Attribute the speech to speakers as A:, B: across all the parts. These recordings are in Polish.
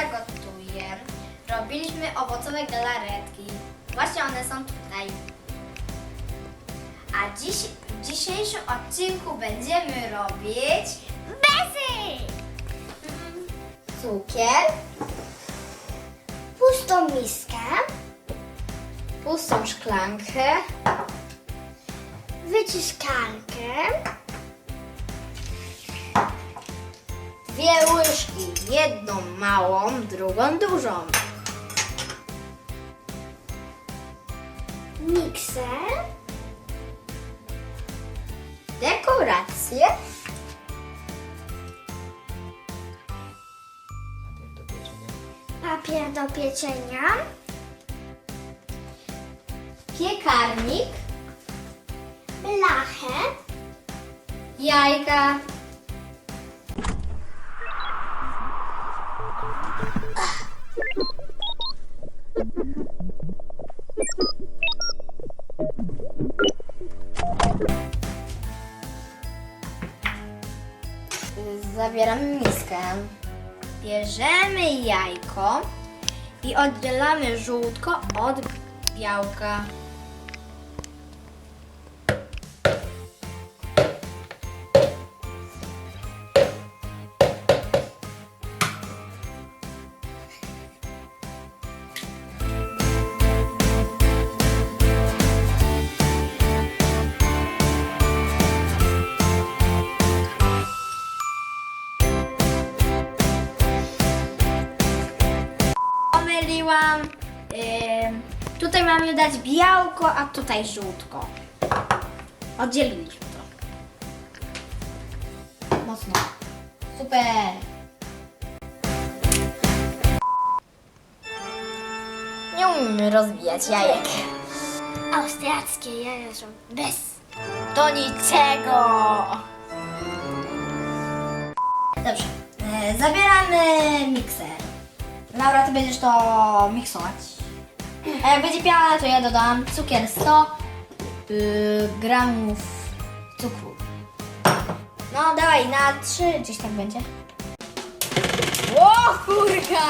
A: gotuje. Robiliśmy owocowe galaretki. Właśnie one są tutaj. A dziś, w dzisiejszym odcinku będziemy robić bezy! Cukier,
B: Pustą miskę,
A: pustą szklankę,
B: wyciskankę,
A: dwie łyżki, jedną małą, drugą dużą.
B: mikser,
A: dekoracje,
B: papier do pieczenia,
A: piekarnik,
B: blachę,
A: jajka, Zabieramy miskę. Bierzemy jajko i oddzielamy żółtko od białka. Pomyliłam. Ym, tutaj mamy dać białko, a tutaj żółtko. Oddzieliliśmy to. Mocno. Super. Nie umiemy rozbijać jajek.
B: austriackie jaja są bez.
A: Do niczego. Dobrze. E, zabieramy mikser. Laura, ty będziesz to miksować. A jak będzie piana, to ja dodam cukier 100 y, gramów cukru. No dawaj, na 3 gdzieś tak będzie. O kurka!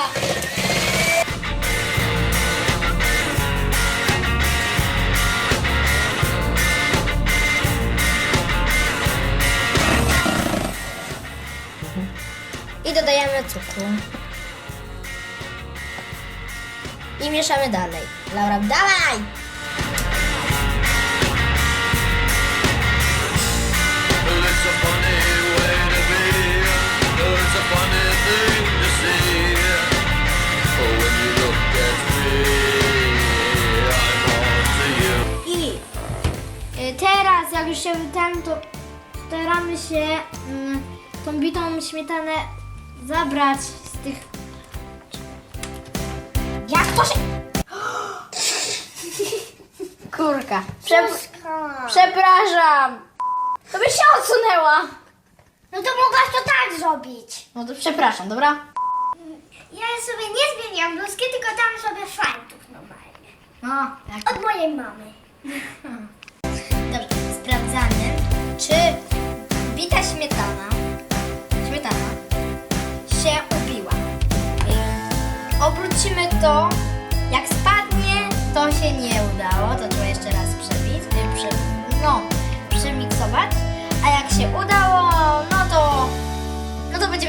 A: I dodajemy cukru. I mieszamy dalej. Laura, dawaj! I y, teraz, jak już się ten, to staramy się mm, tą bitą śmietanę zabrać z tych... Kurka. Przep... Przepraszam. To by się odsunęła.
B: No to mogłaś to tak zrobić.
A: No to przepraszam, dobra?
B: Ja sobie nie zmieniam bluzki, tylko tam sobie fartuch normalnie.
A: No, jak
B: Od mojej mamy.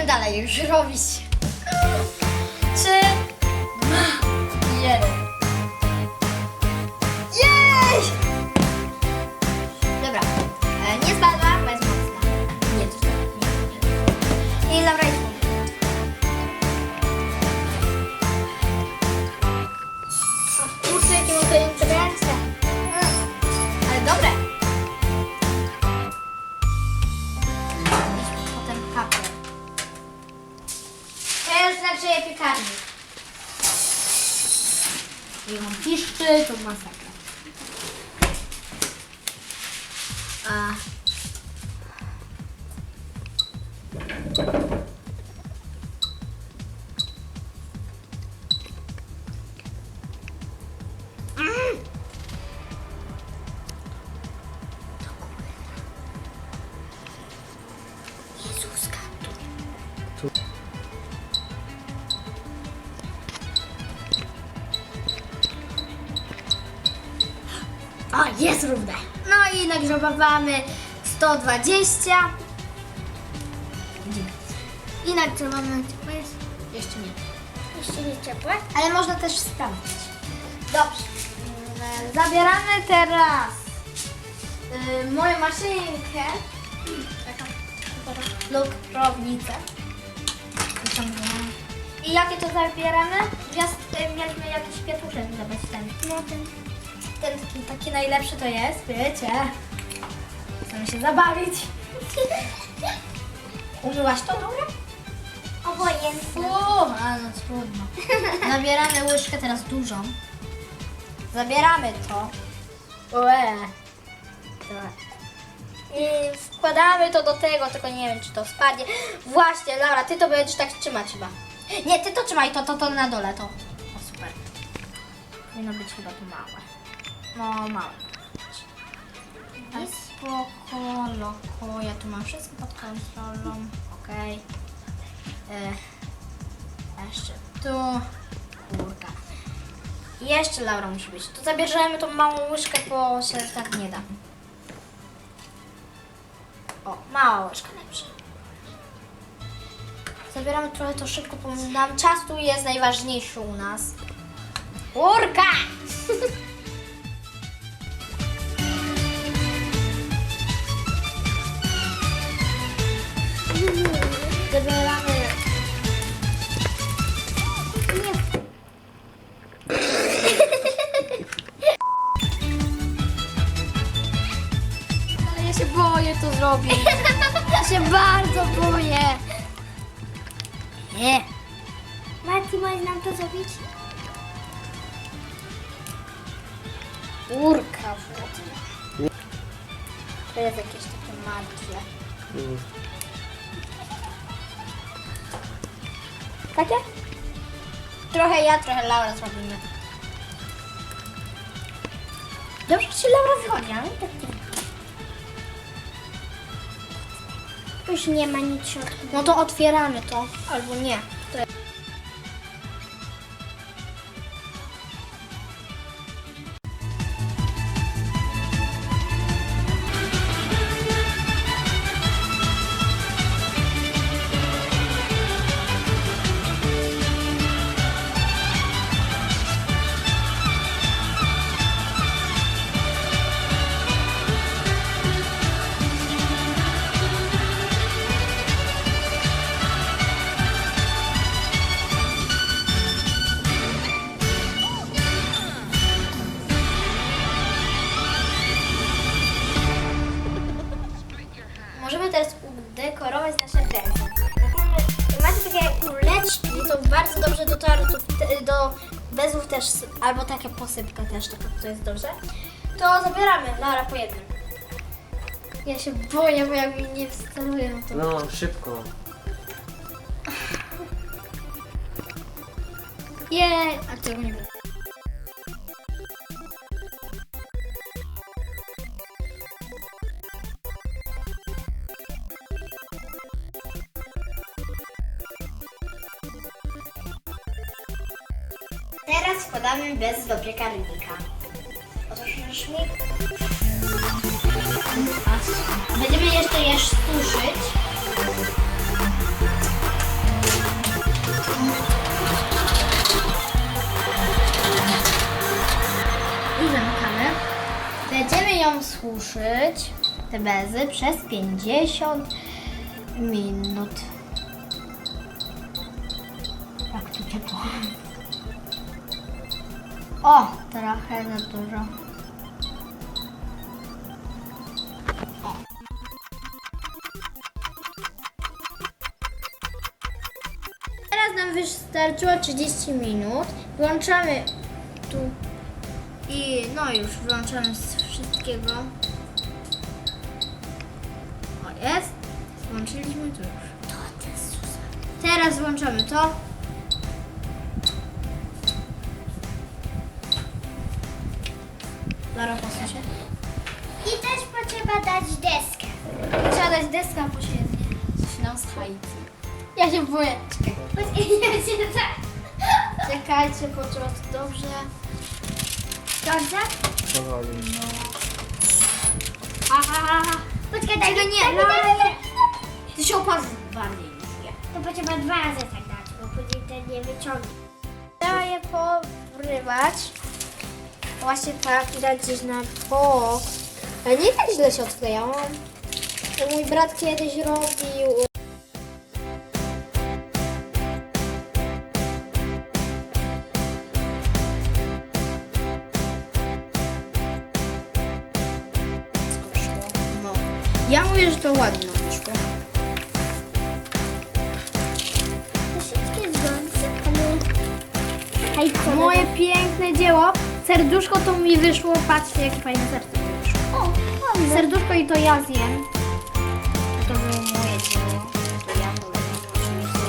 A: dalej już robić. I on piszczy, to masakra. A. jest równe. No i nagrzebamy 120. Widzimy. I nagrzebamy, jest? Jeszcze nie.
B: Jeszcze nie ciepłe?
A: Ale można też sprawdzić. Dobrze. Mm, Zabieramy teraz y, moją maszynkę taką. Wyciągniemy. I jakie to zabieramy? Gwiazd, y, mieliśmy jakiś kwiatuszek zabrać ten.
B: No ten.
A: Ten taki, najlepszy to jest, wiecie. Chcemy się zabawić. Umyłaś to, dobra?
B: Obojętne.
A: Fu, a no trudno. Zabieramy łyżkę teraz dużą. Zabieramy to. Ue. Dobra. I wkładamy to do tego, tylko nie wiem czy to spadnie. Właśnie, Laura, ty to będziesz tak trzymać chyba. Nie, ty to trzymaj, to, to, to na dole, to. O, super. Powinno być chyba to małe. No, małe. I spoko, loko, ja tu mam wszystko pod kontrolą. Okej. E, jeszcze tu. Kurka. Jeszcze Laura musi być. To zabierzemy tą małą łyżkę, bo się tak nie da. O, mała łyżka lepsza. Zabieramy trochę to szybko, bo nam czas tu jest najważniejszy u nas. Kurka! się boję to zrobić. Ja się bardzo boję. Nie.
B: Mati, możesz nam to zrobić?
A: Urka wodna. To jest jakieś takie martwe. Takie? Trochę ja, trochę Laura zrobimy. Dobrze, czy Laura wychodzi, ale tak nie.
B: Już nie ma nic w środku.
A: No to otwieramy to, albo nie. To to bardzo dobrze do tortów, te- do bezów też, albo taka posypka też, taka, to jest dobrze. To zabieramy, Laura, po jednym. Ja się boję, bo jak mi nie wstaluje, no to...
C: No, szybko.
A: Jej! A tego nie wiem. Teraz wkładamy bez do piekarnika. Otóż mi... Będziemy jeszcze je suszyć. I zamykamy. Będziemy ją suszyć, te bezy, przez 50 minut. Jak tu ciepło. O, trochę za dużo. Teraz nam wystarczyło 30 minut. Włączamy tu i no już włączamy z wszystkiego. O jest. Włączyliśmy to już. To Jezusa. Teraz włączamy to. Lara posuń się.
B: I też potrzeba dać deskę.
A: Trzeba dać deskę na posiedzenie. Coś nam z Haiti. Ja się boję. Czekaj.
B: Ja się tak.
A: Czekajcie, potrzeba to dobrze.
B: Dobrze?
C: Powoli.
A: No. Aha,
B: Poczekaj, daj,
A: Czekaj, nie,
B: daj,
A: no,
B: daj, daj,
A: ty się oparzył bardziej niż ja.
B: To potrzeba dwa razy tak dać, bo później ten nie wyciągnie.
A: Trzeba je porywać. Właśnie tak, widać gdzieś na bok. Ale nie tak źle się odklejało. To mój brat kiedyś robił. No. Ja mówię, że to ładnie wyszło.
B: Troszeczkę zgąsy, ale...
A: Moje piękne dzieło. Serduszko to mi wyszło. Patrzcie, jakie fajne serce mi wyszło.
B: O, ładne.
A: Serduszko i to ja zjem. To było moje dzieło. To ja to oczywiście.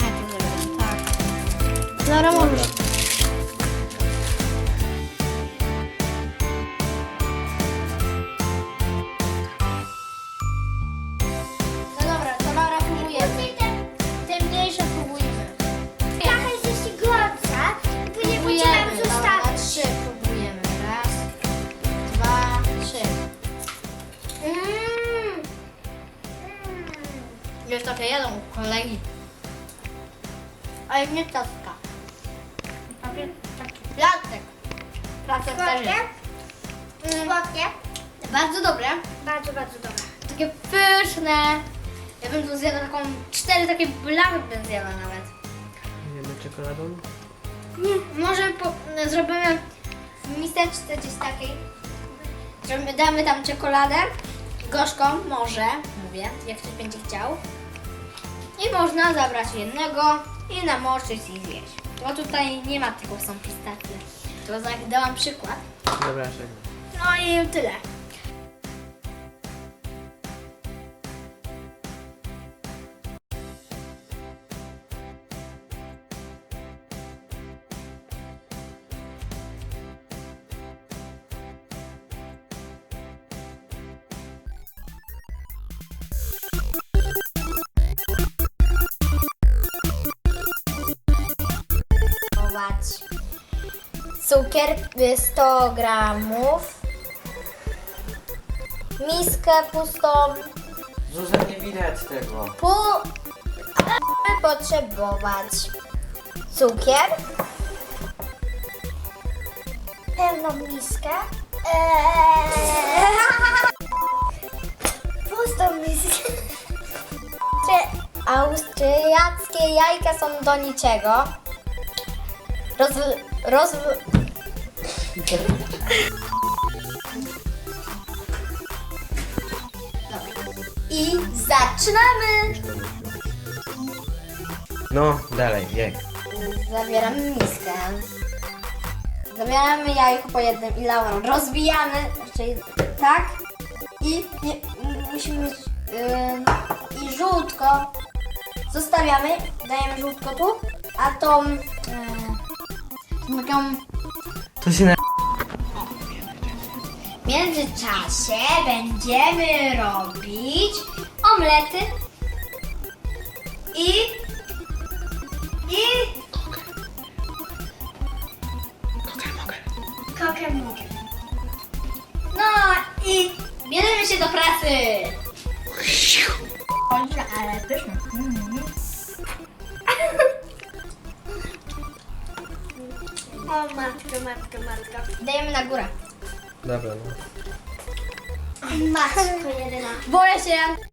A: Ja to zrobię tak. Zaraz Już trochę jedzą kolegi. Ale nie ciastka. Papier, taki placek. Placek też
B: Słodkie?
A: jest. Mm,
B: Słodkie?
A: Bardzo dobre.
B: Bardzo, bardzo dobre.
A: Takie pyszne. Ja bym tu zjadła taką, cztery takie blachy bym zjadła nawet.
C: Jemy czekoladą?
A: Nie, może po, no, zrobimy w miseczce gdzieś takiej. Zrobimy, damy tam czekoladę gorzką, może, mówię, jak ktoś będzie chciał. I można zabrać jednego i namoczyć i zjeść. Bo tutaj nie ma tylko są pistacje. To dałam przykład.
C: Dobra.
A: No i tyle. Cukier y, 100 gramów. Miskę pustą.
C: Zuza, nie widać tego.
A: Pół potrzebować cukier,
B: Pełną miskę. Eee. Pustą miskę.
A: Austriackie jajka są do niczego. Roz... roz... I zaczynamy!
C: No, dalej, jej.
A: Zabieramy miskę. Zabieramy jajko po jednym i Laurą. Rozbijamy, czyli tak. I nie, musimy mieć yy, i żółtko. Zostawiamy, dajemy żółtko tu, a tą yy, taką
C: To się na...
A: w międzyczasie będziemy robić omlety i i
B: Kokę mogę.
A: No i bierzemy się do pracy. Bądźże, ale pyszne. Mm.
B: Matko, matko, matko.
A: Dajemy na górę.
C: Dobra, no.
B: Matko jedyna.
A: Boję się.